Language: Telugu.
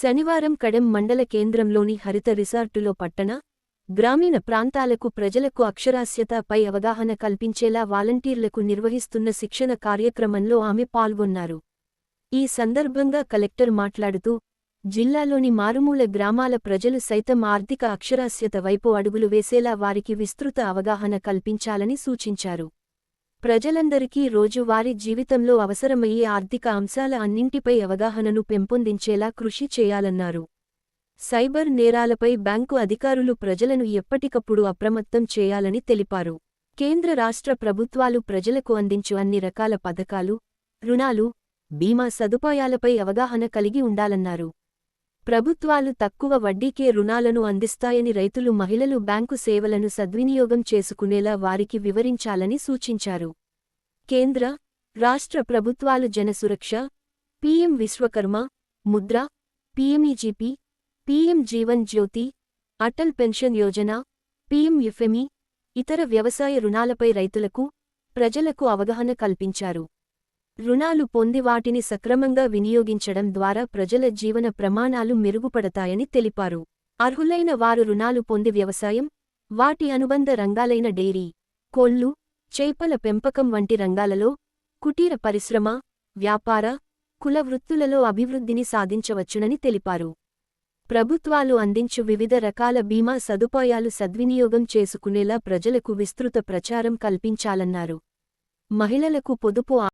శనివారం కడెం మండల కేంద్రంలోని హరిత రిసార్టులో పట్టణ గ్రామీణ ప్రాంతాలకు ప్రజలకు అక్షరాస్యతపై అవగాహన కల్పించేలా వాలంటీర్లకు నిర్వహిస్తున్న శిక్షణ కార్యక్రమంలో ఆమె పాల్గొన్నారు. ఈ సందర్భంగా కలెక్టర్ మాట్లాడుతూ జిల్లాలోని మారుమూల గ్రామాల ప్రజలు సైతం ఆర్థిక అక్షరాస్యత వైపు అడుగులు వేసేలా వారికి విస్తృత అవగాహన కల్పించాలని సూచించారు. ప్రజలందరికీ రోజువారీ జీవితంలో అవసరమయ్యే ఆర్థిక అంశాల అన్నింటిపై అవగాహనను పెంపొందించేలా కృషి చేయాలన్నారు. సైబర్ నేరాలపై బ్యాంకు అధికారులు ప్రజలను ఎప్పటికప్పుడు అప్రమత్తం చేయాలని తెలిపారు. కేంద్ర రాష్ట్ర ప్రభుత్వాలు ప్రజలకు అందించు అన్ని రకాల పథకాలు రుణాలు బీమా సదుపాయాలపై అవగాహన కలిగి ఉండాలన్నారు. ప్రభుత్వాలు తక్కువ వడ్డీకే రుణాలను అందిస్తాయని రైతులు మహిళలు బ్యాంకు సేవలను సద్వినియోగం చేసుకునేలా వారికి వివరించాలని సూచించారు. కేంద్ర రాష్ట్ర ప్రభుత్వాలు Jansuraksha PM Vishwakarma Mudra PMEGP PM Jeevan Jyoti Atal pension Yojana PM యుఫెమి ఇతర వ్యవసాయ రుణాలపై రైతులకు ప్రజలకు అవగాహన కల్పించారు. రుణాలు పొంది వాటిని సక్రమంగా వినియోగించడం ద్వారా ప్రజల జీవన ప్రమాణాలు మెరుగుపడతాయని తెలిపారు. అర్హులైన వారు రుణాలు పొంది వ్యవసాయం వాటి అనుబంధ రంగాలైన డెయిరీ కోళ్ళు చేపల పెంపకం వంటి రంగాలలో కుటీర పరిశ్రమ వ్యాపార కుల వృత్తులలో అభివృద్ధిని సాధించవచ్చునని తెలిపారు. ప్రభుత్వాలు అందించు వివిధ రకాల బీమా సదుపాయాలు సద్వినియోగం చేసుకునేలా ప్రజలకు విస్తృత ప్రచారం కల్పించాలన్నారు. మహిళలకు పొదుపు